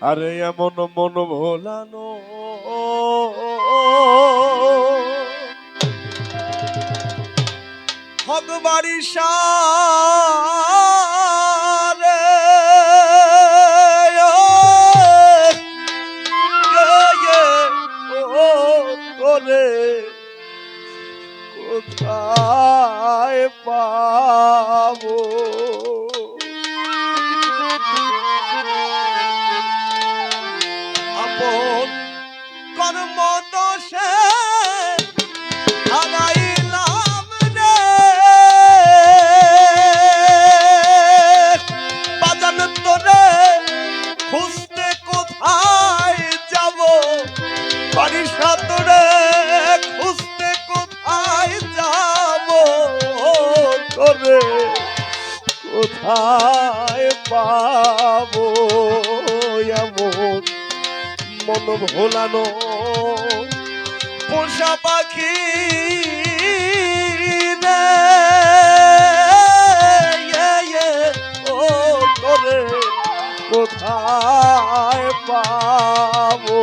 আরে এমন মন ভোলানো। হক বাড়ি সারে কোথায় পাবো পাবো এমন মন ভোলানো পোষা পাখি ও করে কোথায় পাবো?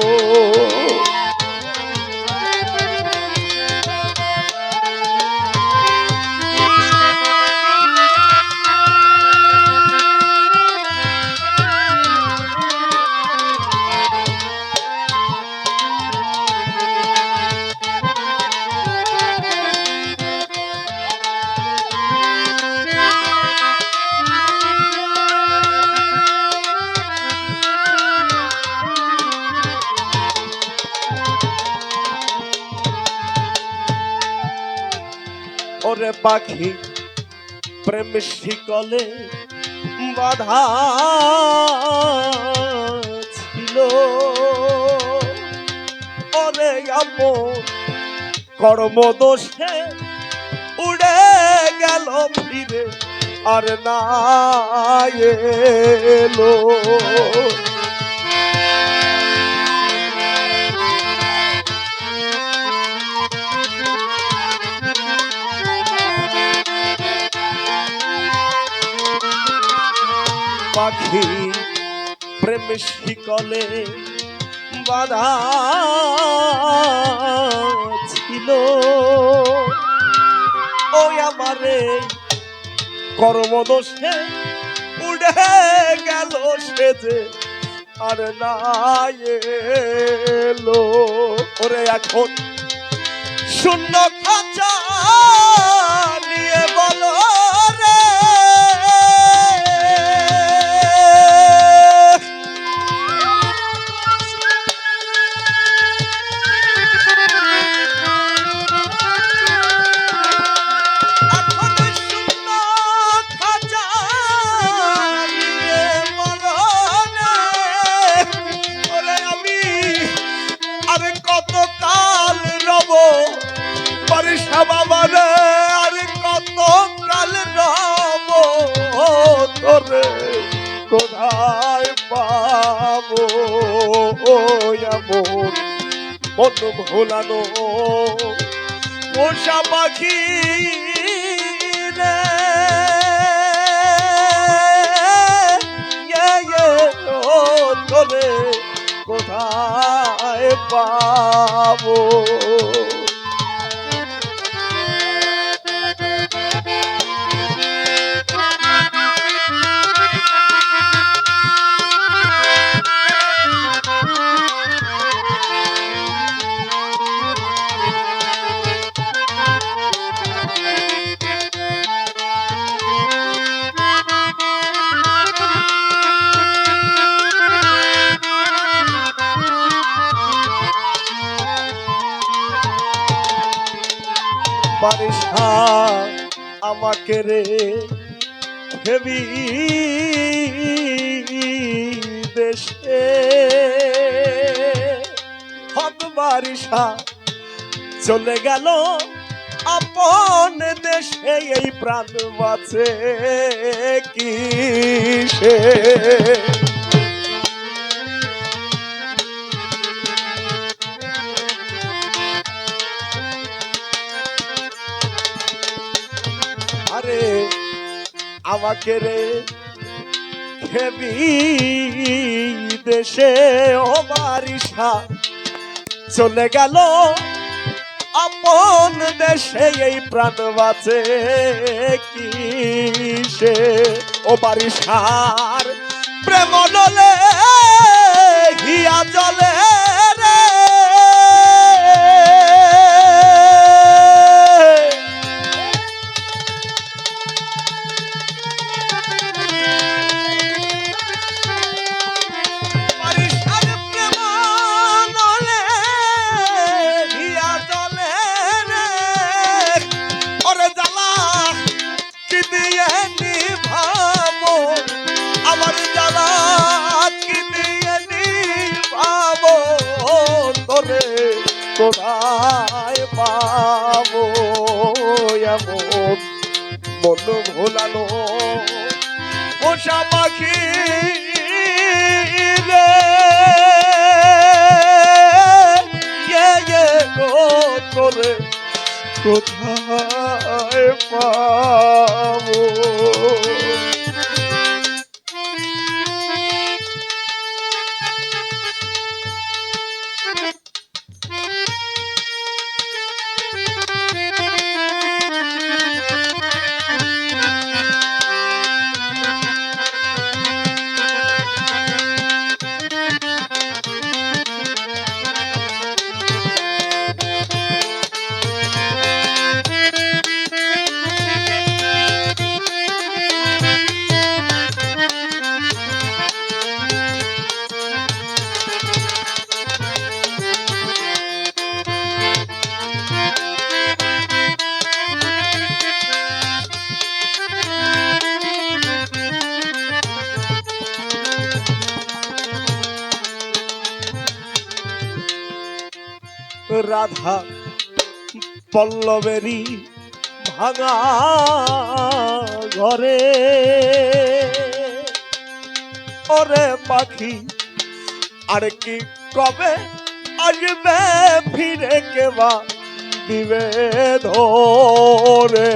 পাখি প্রেম শিকলে বাধা ছিল। ওরে আমন কর্মদোষে উড়ে গেল ফিরে আর না এলো। পাখি প্রেম শিকলে বাধা ছিল। ওই আমারে কর্মদোষে উড়ে গেল সে যে আর না এলো। ওরে এখন শূন্য খাঁচা এমন মন ভোলানো পোষা পাখি কোথায় পাবো? বারিশা আমাকে রে হেবি দেশে। হক বারিশা চলে গেল আপন দেশে, এই প্রাণ বাঁচে কিসে? আরে, আমাকে রে খেবি দেশে, ও বারিশা। চলে গেল আপন দেশে, এই প্রাণ বাঁচে কিসে? ও বারিশার প্রেম ডলে হিয়া জলে কোথায় পাবো এমন মন ভোলানো পোষা পাখি রে ইয়ে ইয়ে গো তোরে কোথায় পাবো রাধা পল্লবেরই ভাঙা ঘরে। ওরে পাখি আর কি কবে আসবে ফিরে কেবা দিবে ধরে?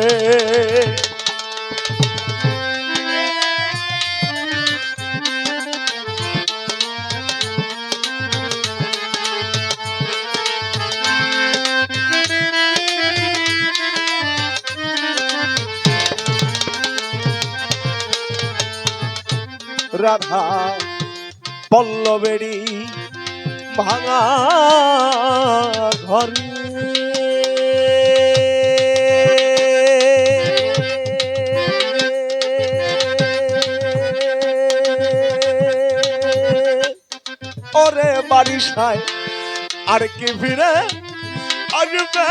রাধা পল্লবেরি ভাঙা ঘরে ওরে বারিশায় আর কি ফিরে আসবে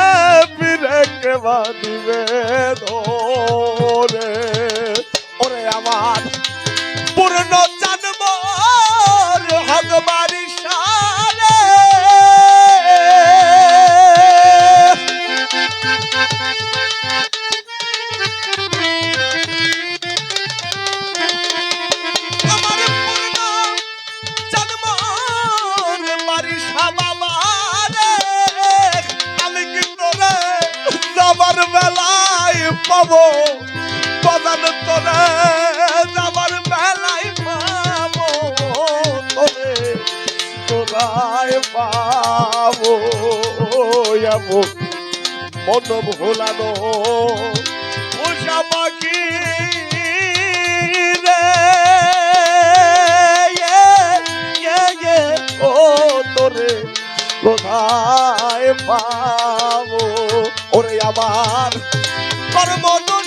ফিরে কেবা দিবে ধরে? ওরে আমার পাবো। বাজান তোরে যাবার বেলায় পাবো তোরে তোরায় পাবো। এমন মন ভোলানো পোষা পাখি তোরে কোথায় পাবো। ওরে আমার কর্ম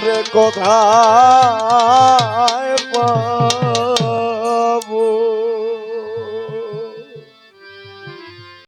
তোরে কোথায়